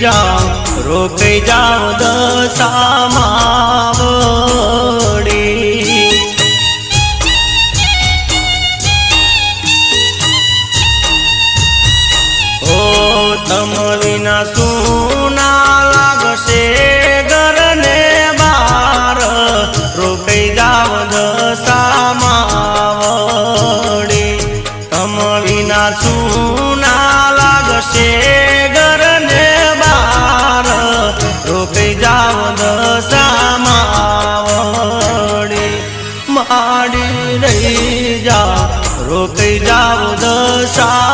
જાઓ, રોકાઈ જાઓ, દશામાં ઓ તમ વિના સુના લાગશે ઘરને બાર રોકાઈ જાઓ, દશામાં તમ વિના સુના માટે ઘર ને બાર રોકી જાવ દશામાવડી. માડી રહી જા રોકી જાવ દશા